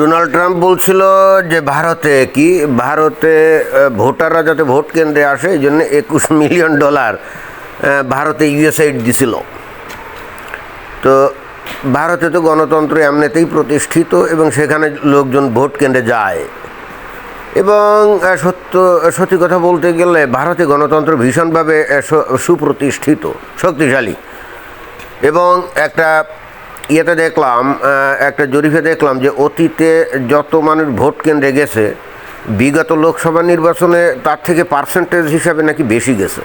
Donald Trump বলছিল যে ভারতে কি? ভারতে ভোটাররা যাতে ভোট কেন্দ্রে আসে, এই জন্য একুশ মিলিয়ন ডলার ভারতে ইউএসআইড দিছিল। তো ভারতে তো গণতন্ত্র এমনিতেই প্রতিষ্ঠিত এবং সেখানে লোকজন ভোট কেন্দ্রে যায়। এবং সত্য, সত্যি কথা বলতে গেলে ভারতে গণতন্ত্র ভীষণভাবে সুপ্রতিষ্ঠিত, শক্তিশালী। এবং একটা ইয়েতে দেখলাম একটা জরিফে দেখলাম যে অতীতে যত মানুষ ভোট কেন্দ্রে গেছে, বিগত লোকসভা নির্বাচনে তার থেকে পার্সেন্টেজ হিসাবে নাকি বেশি গেছে।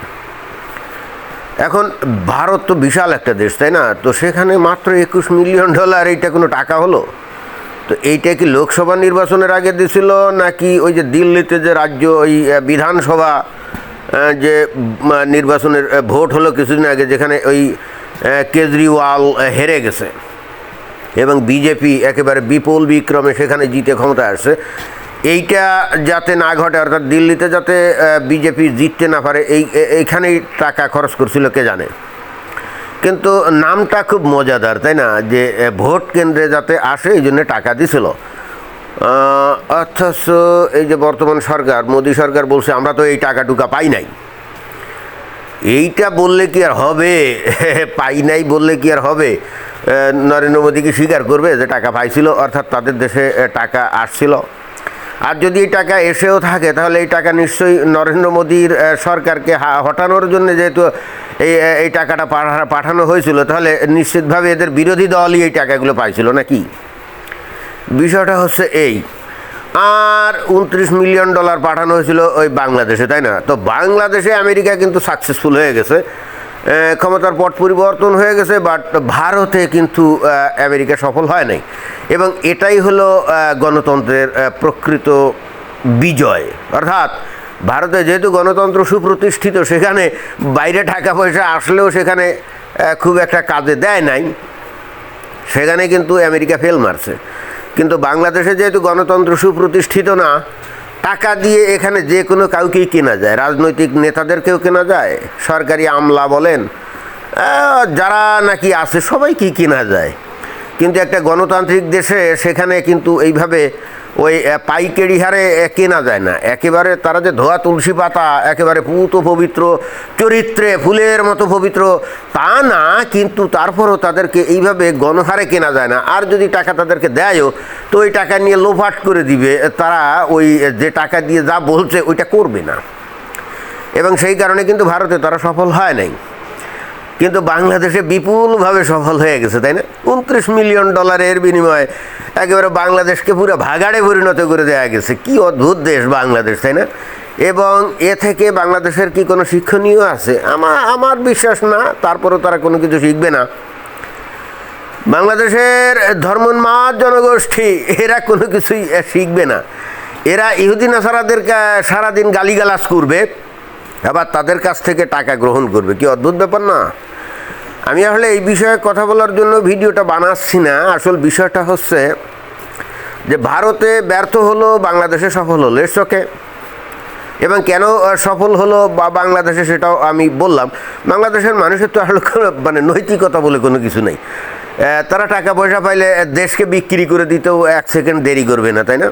এখন ভারত তো বিশাল একটা দেশ, তাই না? তো সেখানে মাত্র একুশ মিলিয়ন ডলার, এইটা কোনো টাকা হলো? তো এইটা কি লোকসভা নির্বাচনের আগে দিছিল, নাকি ওই যে দিল্লিতে যে রাজ্য, ওই বিধানসভা যে নির্বাচনের ভোট হলো কিছুদিন আগে, যেখানে ওই কেজরিওয়াল হেরে গেছে? এবং বিজেপি একেবারে বিপুল বিক্রমে সেখানে জিতে ক্ষমতায় আসছে। এইটা যাতে না ঘটে, অর্থাৎ দিল্লিতে যাতে বিজেপি জিততে না পারে, এই এইখানেই টাকা খরচ করছিল, কে জানে? কিন্তু নামটা খুব মজাদার, তাই না? যে ভোট কেন্দ্রে যাতে আসে, এই জন্য টাকা দিছিল। অথচ এই যে বর্তমান সরকার, মোদী সরকার বলছে, আমরা তো এই টাকা টুকা পাই নাই। এইটা বললে কি আর হবে? পাই নাই বললে কি আর হবে? নরেন্দ্র মোদী কি স্বীকার করবে যে টাকা পাইছিল, অর্থাৎ তাদের দেশে টাকা আসছিল। আর যদি এই টাকা এসেও থাকে, তাহলে এই টাকা নিশ্চয়ই নরেন্দ্র মোদীর সরকারকে হটানোর জন্য যেহেতু এই এই টাকাটা পাঠা- পাঠানো হয়েছিল, তাহলে নিশ্চিতভাবে এদের বিরোধী দলই এই টাকাগুলো পাইছিল নাকি? বিষয়টা হচ্ছে এই আর উনত্রিশ মিলিয়ন ডলার পাঠানো হয়েছিল ওই বাংলাদেশে, তাই না? তো বাংলাদেশে আমেরিকা কিন্তু সাকসেসফুল হয়ে গেছে। ক্ষমতার পট পরিবর্তন হয়ে গেছে বাট ভারতে কিন্তু আমেরিকা সফল হয় নাই। এবং এটাই হলো গণতন্ত্রের প্রকৃত বিজয়। অর্থাৎ ভারতে যেহেতু গণতন্ত্র সুপ্রতিষ্ঠিত, সেখানে বাইরে টাকা পয়সা আসলেও সেখানে খুব একটা কাজে দেয় নাই। সেখানে কিন্তু আমেরিকা ফেল মারছে। কিন্তু বাংলাদেশে যেহেতু গণতন্ত্র সুপ্রতিষ্ঠিত না, টাকা দিয়ে এখানে যে কোনো কাউকেই কেনা যায়। রাজনৈতিক নেতাদেরকেও কেনা যায়। সরকারি আমলা বলেন যারা নাকি আছে সবাই কি কেনা যায়। কিন্তু একটা গণতান্ত্রিক দেশে সেখানে কিন্তু এইভাবে ওই পাইকারি হারে কেনা যায় না। একেবারে তারা যে ধোয়া তুলসী পাতা, একেবারে পুত পবিত্র, চরিত্রে ফুলের মতো পবিত্র, তা না, কিন্তু তারপরও তাদেরকে এইভাবে গণহারে কেনা যায় না। আর যদি টাকা তাদেরকে দেয়ও, তো ওই টাকা নিয়ে লোফাট করে দিবে, তারা ওই যে টাকা দিয়ে যা বলছে, ওইটা করবে না। এবং সেই কারণে কিন্তু ভারতে তারা সফল হয় নাই। কিন্তু বাংলাদেশে বিপুলভাবে সফল হয়ে গেছে, তাই না? উনত্রিশ মিলিয়ন ডলারের বিনিময়ে একেবারে বাংলাদেশকে পুরো ভাগাড়ে পরিণত করে দেওয়া গেছে। কি অদ্ভুত দেশ বাংলাদেশ, তাই না? এবং এ থেকে বাংলাদেশের কি কোনো শিক্ষণীয় আছে? আমার আমার বিশ্বাস না, তারপরেও তারা কোনো কিছু শিখবে না। বাংলাদেশের ধর্মোন্মাদ জনগোষ্ঠী, এরা কোনো কিছুই শিখবে না। এরা ইহুদিন আসারাদেরকে সারাদিন গালিগালাজ করবে, আবার তাদের কাছ থেকে টাকা গ্রহণ করবে। কি অদ্ভুত ব্যাপার না? আমি আসলে এই বিষয়ে কথা বলার জন্য ভিডিওটা বানাচ্ছি না। আসল বিষয়টা হচ্ছে যে ভারতে ব্যর্থ হলো, বাংলাদেশে সফল হলো। এর চোখে এবং কেন সফল হলো বা বাংলাদেশে সেটাও আমি বললাম। বাংলাদেশের মানুষের তো আসলে মানে নৈতিকতা বলে কোনো কিছু নেই। তারা টাকা পয়সা পাইলে দেশকে বিক্রি করে দিতেও এক সেকেন্ড দেরি করবে না, তাই না?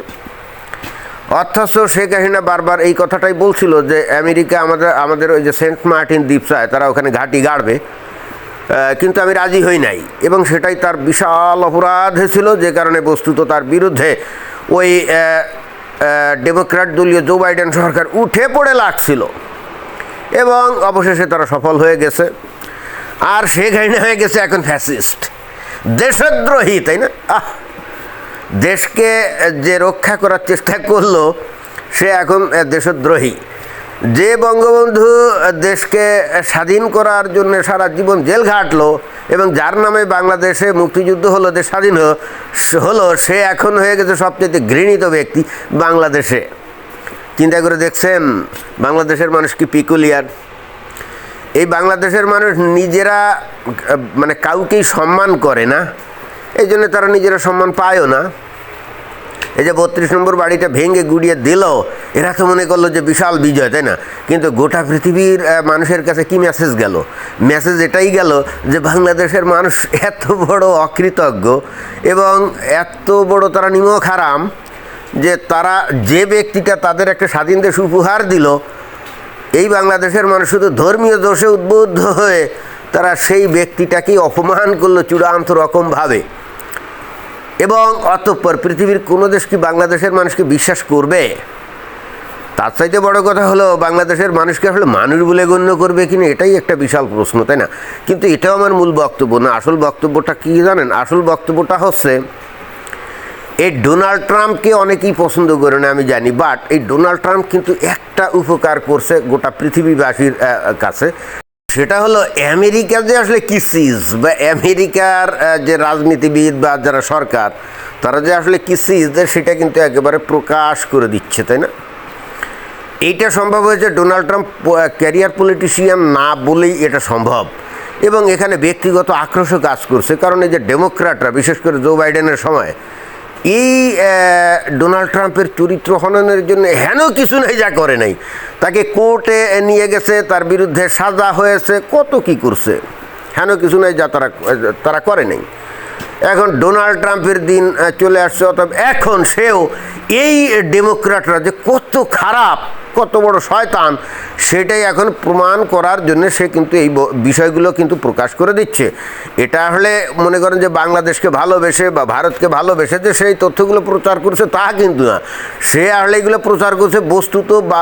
অথচ শেখ হাসিনা বারবার এই কথাটাই বলছিল যে আমেরিকা আমাদের আমাদের ওই যে সেন্ট মার্টিন দ্বীপসায় তারা ওখানে ঘাঁটি গাড়বে। কিন্তু আমি রাজি হই নাই। এবং সেটাই তার বিশাল অপরাধ ছিল যে কারণে বস্তুত তার বিরুদ্ধে ওই ডেমোক্র্যাট দলীয় জো বাইডেন সরকার উঠে পড়ে লাগছিল। এবং অবশেষে তারা সফল হয়ে গেছে। আর সে হাসিনা হয়ে গেছে এখন ফ্যাসিস্ট। দেশদ্রোহী, তাই না? আহ! দেশকে যে রক্ষা করার চেষ্টা করল, সে এখন দেশদ্রোহী। যে বঙ্গবন্ধু দেশকে স্বাধীন করার জন্য সারা জীবন জেল ঘাটলো এবং যার নামে বাংলাদেশে মুক্তিযুদ্ধ হলো দেশ স্বাধীন হলো, সে এখন হয়ে গেছে সবচেয়ে ঘৃণিত ব্যক্তি বাংলাদেশে। চিন্তা করে দেখছেন, বাংলাদেশের মানুষ কি পিকুলিয়ার? এই বাংলাদেশের মানুষ নিজেরা মানে কাউকেই সম্মান করে না, এই জন্য তারা নিজেরা সম্মান পায়ও না। এই যে বত্রিশ নম্বর বাড়িটা ভেঙে গুড়িয়ে দিল, এরা তো মনে করল যে বিশাল বিজয়, তাই না? কিন্তু গোটা পৃথিবীর মানুষের কাছে কি মেসেজ গেল? মেসেজ এটাই গেল যে বাংলাদেশের মানুষ এত বড় অকৃতজ্ঞ এবং এত বড় তারা নিমক হারাম যে তারা যে ব্যক্তিটা তাদের একটা স্বাধীন দেশ উপহার দিল, এই বাংলাদেশের মানুষ শুধু ধর্মীয় দোষে উদ্বুদ্ধ হয়ে তারা সেই ব্যক্তিটাকেই অপমান করল চূড়ান্ত রকমভাবে। এবং অতঃপর পৃথিবীর কোনো দেশ কি বাংলাদেশের মানুষকে বিশ্বাস করবে? তার চাইতে বড় কথা হলো, বাংলাদেশের মানুষকে আসলে মানুষ বলে গণ্য করবে কিনা, এটাই একটা বিশাল প্রশ্ন, তাই না? কিন্তু এটাও আমার মূল বক্তব্য না। আসল বক্তব্যটা কী জানেন? আসল বক্তব্যটা হচ্ছে, এই ডোনাল্ড ট্রাম্পকে অনেকেই পছন্দ করে না, আমি জানি, বাট এই ডোনাল্ড ট্রাম্প কিন্তু একটা উপকার করছে গোটা পৃথিবীবাসীর কাছে। সেটা হলো আমেরিকা যে আসলে কি চিজ বা আমেরিকার যে রাজনীতিবিদ বা যারা সরকার, তারা যে আসলে কি চিজ সেটা কিন্তু একেবারে প্রকাশ করে দিচ্ছে, তাই না? এইটা সম্ভব হয়েছে ডোনাল্ড ট্রাম্প ক্যারিয়ার পলিটিশিয়ান না বলেই এটা সম্ভব। এবং এখানে ব্যক্তিগত আক্রোশও কাজ করছে, কারণ এই যে ডেমোক্র্যাটরা, বিশেষ করে জো বাইডেনের সময় এই ডোনাল্ড ট্রাম্পের চরিত্র হননের জন্য হেন কিছু নেই, যা করে নাই। তাকে কোর্টে নিয়ে গেছে, তার বিরুদ্ধে সাজা হয়েছে, কত কি করছে? হেন কিছু নেই, যা তারা তারা করে নাই। এখন ডোনাল্ড ট্রাম্পের দিন চলে আসছে অর্থাৎ এখন সেও এই ডেমোক্র্যাটরা যে কত খারাপ কত বড় শয়তান, সেটাই এখন প্রমাণ করার জন্য সে কিন্তু এই বিষয়গুলো কিন্তু প্রকাশ করে দিচ্ছে। এটা হলে মনে করেন যে বাংলাদেশকে ভালোবেসে বা ভারতকে ভালোবেসে যে সেই তথ্যগুলো প্রচার করছে তা কিন্তু না। সে আসলে এগুলো প্রচার করছে বস্তুত বা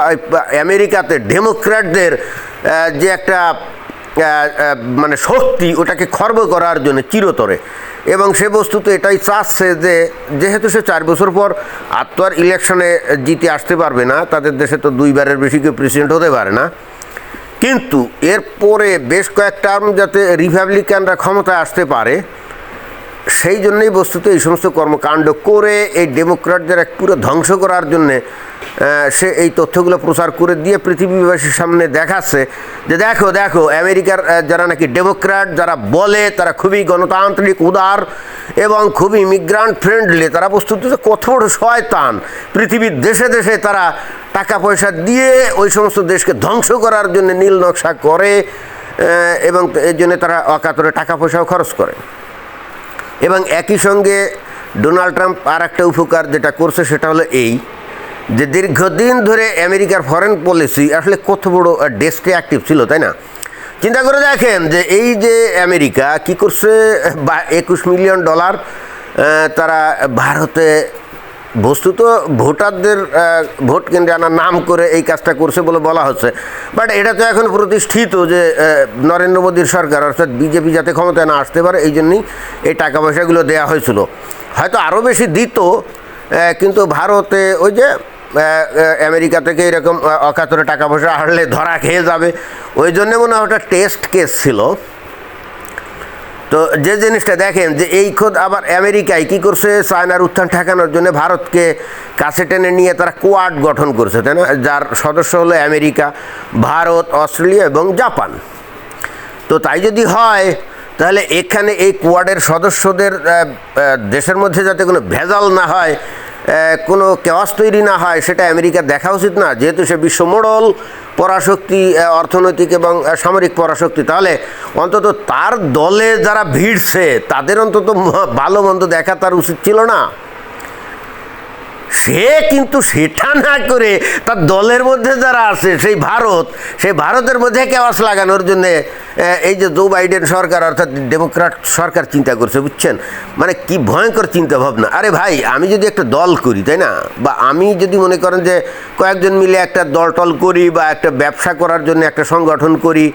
আমেরিকাতে, ডেমোক্র্যাটদের যে একটা মানে শক্তি ওটাকে খর্ব করার জন্য চিরতরে। এবং সে বস্তুতে এটাই চাচ্ছে যে, যেহেতু সে চার বছর পর আর ইলেকশনে জিতে আসতে পারবে না, তাদের দেশে তো দুইবারের বেশি কেউ প্রেসিডেন্ট হতে পারে না। কিন্তু এরপরে বেশ কয়েক টার্ম যাতে রিপাবলিকানরা ক্ষমতায় আসতে পারে, সেই জন্যই বস্তুত এই সমস্ত কর্মকাণ্ড করে এই ডেমোক্র্যাটদের এক পুরো ধ্বংস করার জন্যে সে এই তথ্যগুলো প্রচার করে দিয়ে পৃথিবীবাসীর সামনে দেখাচ্ছে যে দেখো দেখো, আমেরিকার যারা নাকি ডেমোক্র্যাট, যারা বলে তারা খুবই গণতান্ত্রিক উদার এবং খুবই মিগ্রান্ট ফ্রেন্ডলি তারা বস্তুত কত বড় শয়তান। পৃথিবীর দেশে দেশে তারা টাকা পয়সা দিয়ে ওই সমস্ত দেশকে ধ্বংস করার জন্য নীল নকশা করে এবং এর জন্য তারা অকাতরে টাকা পয়সাও খরচ করে। এবং একই সঙ্গে ডোনাল্ড ট্রাম্প আর একটা উপকার যেটা করছে সেটা হলো এই যে দীর্ঘদিন ধরে আমেরিকার ফরেন পলিসি আসলে কত বড় ডেস্কে অ্যাক্টিভ ছিল, তাই না? চিন্তা করে দেখেন যে এই যে আমেরিকা কি করছে, বা একুশ মিলিয়ন ডলার তারা ভারতে বস্তুত ভোটারদের ভোট কেন্দ্রে আনার নাম করে এই কাজটা করছে বলে বলা হচ্ছে। বাট এটা তো এখন প্রতিষ্ঠিত যে নরেন্দ্র মোদীর সরকার, অর্থাৎ বিজেপি যাতে ক্ষমতায় না আসতে পারে, এই জন্যই এই টাকা পয়সাগুলো দেওয়া হয়েছিল। হয়তো আরও বেশি দিত কিন্তু ভারতে ওই যে আমেরিকা থেকে এরকম অকাতরে টাকা পয়সা হারলে ধরা খেয়ে যাবে। ওই জন্যে মনে হয় ওটা টেস্ট কেস ছিল। তো যে জিনিসটা দেখেন যে এই খোদ আবার আমেরিকায় কি করছে, চায়নার উত্থান ঠেকানোর জন্য ভারতকে কাছে টেনে নিয়ে তারা কোয়াড গঠন করছে, তাই না? যার সদস্য হলো আমেরিকা, ভারত, অস্ট্রেলিয়া এবং জাপান। তো তাই যদি হয়, তাহলে এখানে এই কোয়াডের সদস্যদের দেশের মধ্যে যাতে কোনো ভেজাল না হয় কোনো কেওয়াস তৈরি না হয়, সেটা আমেরিকার দেখা উচিত না। যেহেতু সে বিশ্ব মোড়ল পরাশক্তি অর্থনৈতিক এবং সামরিক পরাশক্তি, তাহলে অন্তত তার দলে যারা ভিড়ছে, তাদের অন্তত ভালো মন্দ দেখা তার উচিত ছিল না। সে কিন্তু সেটা না করে তার দলের মধ্যে যারা আছে, সেই ভারত, সেই ভারতের মধ্যে কেওয়াস লাগানোর জন্য এই যে জো বাইডেন সরকার অর্থাৎ ডেমোক্রাট সরকার চিন্তা করছে, বুঝছেন? মানে কি ভয়ঙ্কর চিন্তা ভাবনা আরে ভাই, আমি যদি একটা দল করি, তাই না? বা আমি যদি মনে করেন যে কয়েকজন মিলে একটা দল টল করি বা একটা ব্যবসা করার জন্য একটা সংগঠন করি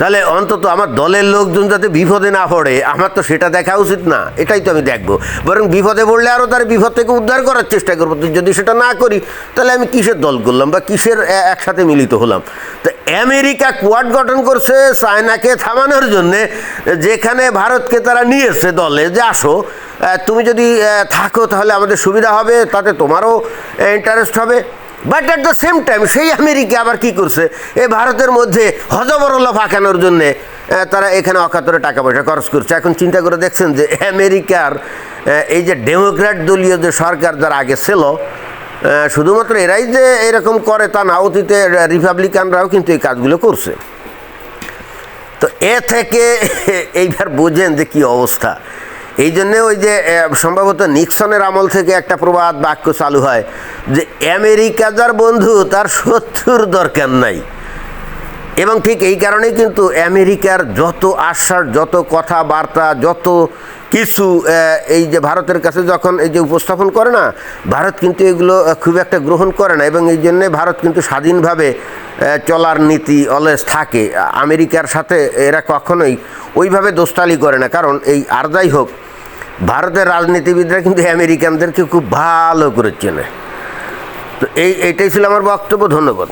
তাহলে অন্তত আমার দলের লোকজন যাতে বিপদে না পড়ে, আমার তো সেটা দেখা উচিত না, এটাই তো আমি দেখব। বরং বিপদে পড়লে আরও তার বিপদ থেকে উদ্ধার করার চেষ্টা করব। যদি সেটা না করি, তাহলে আমি কিসের দল করলাম বা কিসের একসাথে মিলিত হলাম? তো আমেরিকা কোয়াড গঠন করছে চায়নাকে থামানোর জন্যে, যেখানে ভারতকে তারা নিয়েছে দলে, যে আসো তুমি যদি থাকো তাহলে আমাদের সুবিধা হবে, তাতে তোমারও ইন্টারেস্ট হবে। But at the same time সেই আমেরিকা আবার কি করছে? এই ভারতের মধ্যে হজবরল ফাঁকানোর জন্যে তারা এখানে অকাতরে টাকা পয়সা খরচ করছে। এখন চিন্তা করে দেখছেন যে আমেরিকার এই যে ডেমোক্র্যাট দলীয় যে সরকার যার আগে ছিল শুধুমাত্র এরাই যে এরকম করে তা না, অতীতে রিপাবলিকানরাও কিন্তু এই কাজগুলো করছে। তো এ থেকে এইবার বোঝেন যে কি অবস্থা। এই জন্যে ওই যে সম্ভবত নিক্সনের আমল থেকে একটা প্রবাদ বাক্য চালু হয় যে, আমেরিকা যার বন্ধু, তার শত্রুর দরকার নাই। এবং ঠিক এই কারণেই কিন্তু আমেরিকার যত আশ্বাস, যত কথাবার্তা, যত কিছু এই যে ভারতের কাছে যখন এই যে উপস্থাপন করে না, ভারত কিন্তু এগুলো খুব একটা গ্রহণ করে না এবং এই জন্যে ভারত কিন্তু স্বাধীনভাবে চলার নীতি অলওয়েজ থাকে। আমেরিকার সাথে এরা কখনোই ওইভাবে দোস্তালি করে না। কারণ এই, আর যাই হোক ভারতের রাজনীতিবিদরা কিন্তু আমেরিকানদেরকে খুব ভালো করে চেনে। তো এই, এটাই ছিল আমার বক্তব্য, ধন্যবাদ।